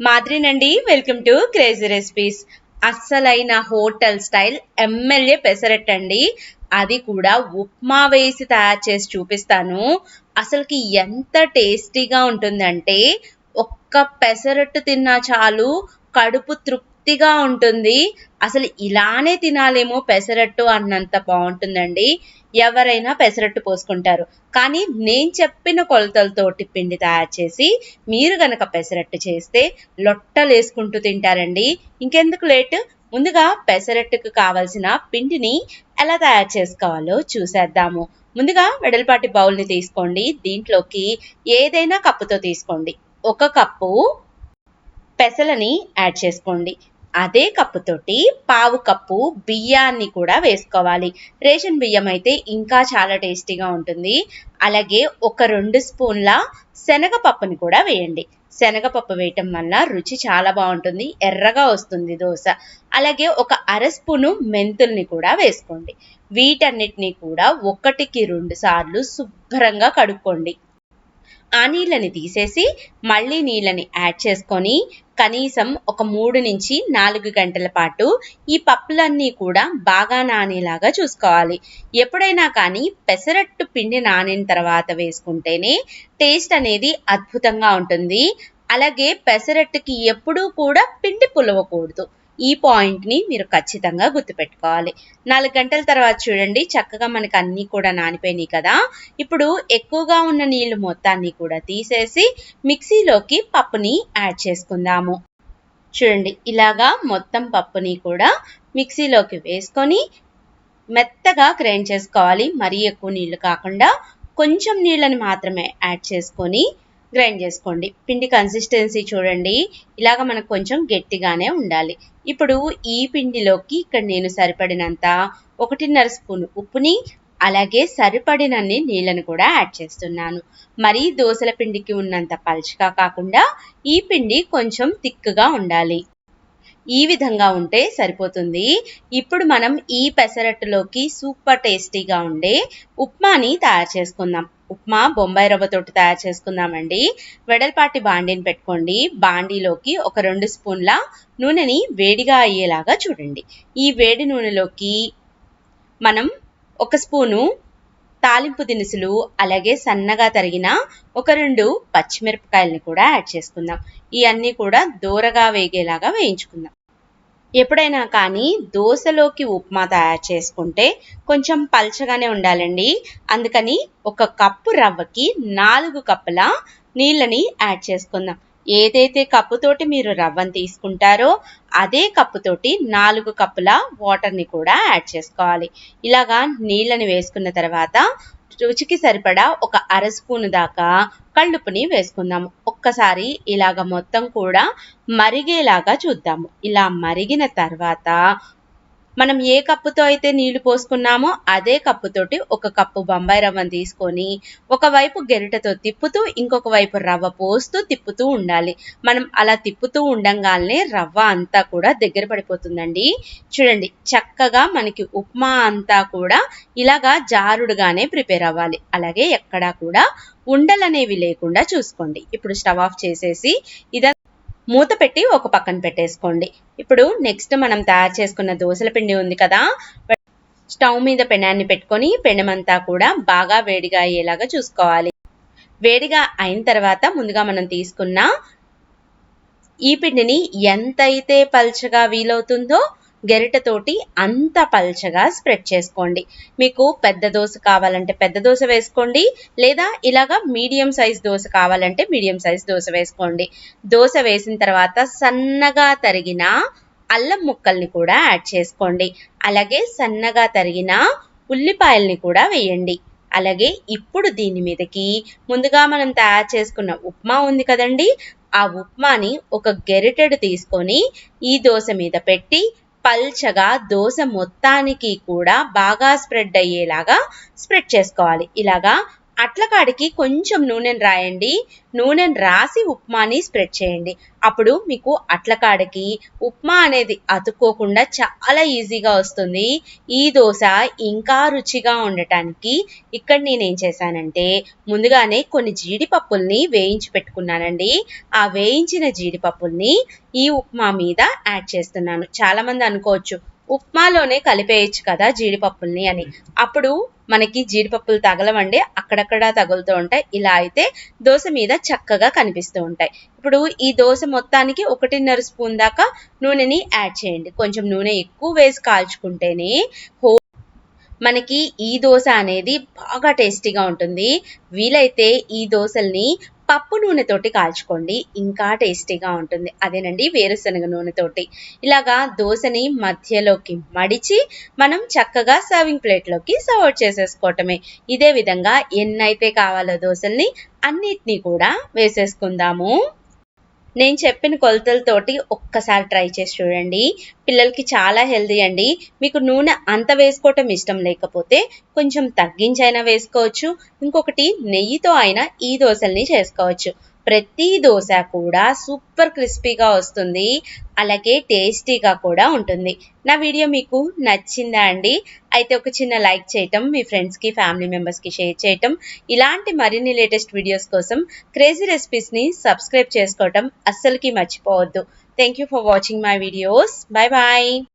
మాద్రినండి welcome to crazy recipes. అస్సలైన hotel style MLA pesarattu అండి అది కూడా ఉప్మా వేసి తయారు చేసి చూపిస్తాను. అసలుకి ఎంత టేస్టీగా ఉంటుందంటే ఒక్క పెసరట్టు తిన్నా చాలు కడుపు తృప్తిగా ఉంటుంది. అసలు ఇలానే తినాలేమో పెసరట్టు అన్నంత బాగుంటుందండి. ఎవరైనా పెసరట్టు పోసుకుంటారు. కానీ నేను చెప్పిన కొలతలతోటి పిండి తయారు చేసి మీరు గనక పెసరట్టు చేస్తే లొట్టలు వేసుకుంటూ తింటారండి. ఇంకెందుకు లేట్? ముందుగా పెసరట్టుకు కావలసిన పిండిని ఎలా తయారు చేసుకోవాలో చూసేద్దాము. ముందుగా వెడల్పాటి బౌల్ని తీసుకోండి. దీంట్లోకి ఏదైనా కప్పుతో తీసుకోండి. ఒక కప్పు పెసలని యాడ్ చేసుకోండి. అదే కప్పుతోటి పావు కప్పు బియ్యాన్ని కూడా వేసుకోవాలి. రేషన్ బియ్యం అయితే ఇంకా చాలా టేస్టీగా ఉంటుంది. అలాగే ఒక రెండు స్పూన్ల శనగపప్పుని కూడా వేయండి. శనగపప్పు వేయటం వల్ల రుచి చాలా బాగుంటుంది ఎర్రగా వస్తుంది దోశ. అలాగే ఒక అర స్పూను మెంతుల్ని కూడా వేసుకోండి. వీటన్నిటిని కూడా ఒకటికి రెండు సార్లు శుభ్రంగా కడుక్కోండి. ఆ నీళ్ళని తీసేసి మళ్ళీ నీళ్ళని యాడ్ చేసుకొని కనీసం ఒక మూడు నుంచి నాలుగు గంటల పాటు ఈ పప్పులన్నీ కూడా బాగా నానేలాగా చూసుకోవాలి. ఎప్పుడైనా కానీ పెసరట్టు పిండి నానిన తర్వాత వేసుకుంటేనే టేస్ట్ అనేది అద్భుతంగా ఉంటుంది. అలాగే పెసరట్టుకి ఎప్పుడూ కూడా పిండి పులవకూడదు. ఈ పాయింట్ని మీరు ఖచ్చితంగా గుర్తుపెట్టుకోవాలి. నాలుగు గంటల తర్వాత చూడండి చక్కగా మనకు అన్నీ కూడా నానిపోయినాయి కదా. ఇప్పుడు ఎక్కువగా ఉన్న నీళ్ళు మొత్తాన్ని కూడా తీసేసి మిక్సీలోకి పప్పుని యాడ్ చేసుకుందాము. చూడండి ఇలాగా మొత్తం పప్పుని కూడా మిక్సీలోకి వేసుకొని మెత్తగా గ్రైండ్ చేసుకోవాలి. మరీ ఎక్కువ నీళ్ళు కాకుండా కొంచెం నీళ్ళని మాత్రమే యాడ్ చేసుకొని గ్రైండ్ చేసుకోండి. పిండి కన్సిస్టెన్సీ చూడండి. ఇలాగ మనకు కొంచెం గట్టిగానే ఉండాలి. ఇప్పుడు ఈ పిండిలోకి ఇక్కడ నేను సరిపడినంత ఒకటిన్నర స్పూన్ ఉప్పుని అలాగే సరిపడినన్ని నీళ్ళని కూడా యాడ్ చేస్తున్నాను. మరీ దోసల పిండికి ఉన్నంత పలుచగా కాకుండా ఈ పిండి కొంచెం థిక్గా ఉండాలి. ఈ విధంగా ఉంటే సరిపోతుంది. ఇప్పుడు మనం ఈ పెసరట్టులోకి సూపర్ టేస్టీగా ఉండే ఉప్మాని తయారు చేసుకుందాం. ఉప్మా బొంబాయి రవ్వతోటి తయారు చేసుకుందామండి. వెడల్పాటి బాండీని పెట్టుకోండి. బాండీలోకి ఒక రెండు స్పూన్ల నూనెని వేడిగా అయ్యేలాగా చూడండి. ఈ వేడి నూనెలోకి మనం ఒక స్పూను తాలింపు దినుసులు అలాగే సన్నగా తరిగిన ఒక రెండు పచ్చిమిరపకాయలని కూడా యాడ్ చేసుకుందాం. ఇవన్నీ కూడా దూరగా వేగేలాగా వేయించుకుందాం. ఎప్పుడైనా కానీ దోశలోకి ఉప్మా తయారు చేసుకుంటే కొంచెం పల్చగానే ఉండాలండి. అందుకని ఒక కప్పు రవ్వకి నాలుగు కప్పుల నీళ్ళని యాడ్ చేసుకుందాం. ఏదైతే కప్పుతోటి మీరు రవ్వని తీసుకుంటారో అదే కప్పుతోటి నాలుగు కప్పుల వాటర్ని కూడా యాడ్ చేసుకోవాలి. ఇలాగా నీళ్ళని వేసుకున్న తర్వాత రుచికి సరిపడా ఒక అర స్పూన్ దాకా కళ్ళుపుని వేసుకుందాము. ఒక్కసారి ఇలాగ మొత్తం కూడా మరిగేలాగా చూద్దాము. ఇలా మరిగిన తర్వాత మనం ఏ కప్పుతో అయితే నీళ్ళు పోసుకున్నామో అదే కప్పుతోటి ఒక కప్పు బొంబాయి రవ్వను తీసుకొని ఒకవైపు గెరిటతో తిప్పుతూ ఇంకొక వైపు రవ్వ పోస్తూ తిప్పుతూ ఉండాలి. మనం అలా తిప్పుతూ ఉండంగానే రవ్వ అంతా కూడా దగ్గర పడిపోతుందండి. చూడండి చక్కగా మనకి ఉప్మా అంతా కూడా ఇలాగా జారుడుగానే ప్రిపేర్ అవ్వాలి. అలాగే ఎక్కడా కూడా ఉండలనేవి లేకుండా చూసుకోండి. ఇప్పుడు స్టవ్ ఆఫ్ చేసేసి ఇదంతా మూత పెట్టి ఒక పక్కన పెట్టేసుకోండి. ఇప్పుడు నెక్స్ట్ మనం తయారు చేసుకున్న దోశల పిండి ఉంది కదా స్టవ్ మీద పెనాన్ని పెట్టుకొని పెనమంతా కూడా బాగా వేడిగా అయ్యేలాగా చూసుకోవాలి. వేడిగా అయిన తర్వాత ముందుగా మనం తీసుకున్న ఈ పిండిని ఎంతైతే పల్చగా వీలవుతుందో గెరిటతోటి అంత పల్చగా స్ప్రెడ్ చేసుకోండి. మీకు పెద్ద దోశ కావాలంటే పెద్ద దోశ వేసుకోండి. లేదా ఇలాగా మీడియం సైజ్ దోశ కావాలంటే మీడియం సైజ్ దోశ వేసుకోండి. దోశ వేసిన తర్వాత సన్నగా తరిగిన అల్లం ముక్కల్ని కూడా యాడ్ చేసుకోండి. అలాగే సన్నగా తరిగిన ఉల్లిపాయల్ని కూడా వేయండి. అలాగే ఇప్పుడు దీని మీదకి ముందుగా మనం తయారు చేసుకున్న ఉప్మా ఉంది కదండి. ఆ ఉప్మాని ఒక గెరిటెడు తీసుకొని ఈ దోశ మీద పెట్టి పల్చగా దోశ మొత్తానికి కూడా బాగా స్ప్రెడ్ అయ్యేలాగా స్ప్రెడ్ చేసుకోవాలి. ఇలాగా అట్లకాడికి కొంచెం నూనెను రాయండి. నూనెను రాసి ఉప్మాని స్ప్రెడ్ చేయండి. అప్పుడు మీకు అట్లకాడికి ఉప్మా అనేది అతుక్కోకుండా చాలా ఈజీగా వస్తుంది. ఈ దోశ ఇంకా రుచిగా ఉండటానికి ఇక్కడ నేనేం చేశానంటే ముందుగానే కొన్ని జీడిపప్పుల్ని వేయించి పెట్టుకున్నానండి. ఆ వేయించిన జీడిపప్పుల్ని ఈ ఉప్మా మీద యాడ్ చేస్తున్నాను. చాలామంది అనుకోవచ్చు ఉప్మాలోనే కలిపేయచ్చు కదా జీడిపప్పుల్ని అని. అప్పుడు మనకి జీడిపప్పులు తగలవండి. అక్కడక్కడ తగులుతూ ఉంటాయి. ఇలా అయితే దోశ మీద చక్కగా కనిపిస్తూ ఉంటాయి. ఇప్పుడు ఈ దోశ మొత్తానికి ఒకటిన్నర స్పూన్ దాకా నూనెని యాడ్ చేయండి. కొంచెం నూనె ఎక్కువ వేసి కాల్చుకుంటేనే హో మనకి ఈ దోశ అనేది బాగా టేస్టీగా ఉంటుంది. వీలైతే ఈ దోశల్ని పప్పు నూనెతోటి కాల్చుకోండి. ఇంకా టేస్టీగా ఉంటుంది. అదేనండి వేరుశనగ నూనెతోటి. ఇలాగా దోశని మధ్యలోకి మడిచి మనం చక్కగా సర్వింగ్ ప్లేట్లోకి సర్వ్ చేసేసుకోవటమే. ఇదే విధంగా ఎన్నైతే కావాలో దోశల్ని అన్నిటినీ కూడా వేసేసుకుందాము. నేను చెప్పిన కొలతలతోటి ఒక్కసారి ట్రై చేసి చూడండి. పిల్లలకి చాలా హెల్దీ అండి. మీకు నూనె అంత వేసుకోవటం ఇష్టం లేకపోతే కొంచెం తగ్గించైనా వేసుకోవచ్చు. ఇంకొకటి నెయ్యితో అయినా ఈ దోశల్ని చేసుకోవచ్చు. ప్రతి దోశ కూడా సూపర్ క్రిస్పీగా వస్తుంది. అలాగే టేస్టీగా కూడా ఉంటుంది. నా వీడియో మీకు నచ్చిందా అండి? అయితే ఒక చిన్న లైక్ చేయటం మీ ఫ్రెండ్స్కి ఫ్యామిలీ మెంబర్స్కి షేర్ చేయటం ఇలాంటి మరిన్ని లేటెస్ట్ వీడియోస్ కోసం క్రేజీ రెసిపీస్ని సబ్స్క్రైబ్ చేసుకోవటం అస్సలకి మర్చిపోవద్దు. Thank you for watching my videos bye bye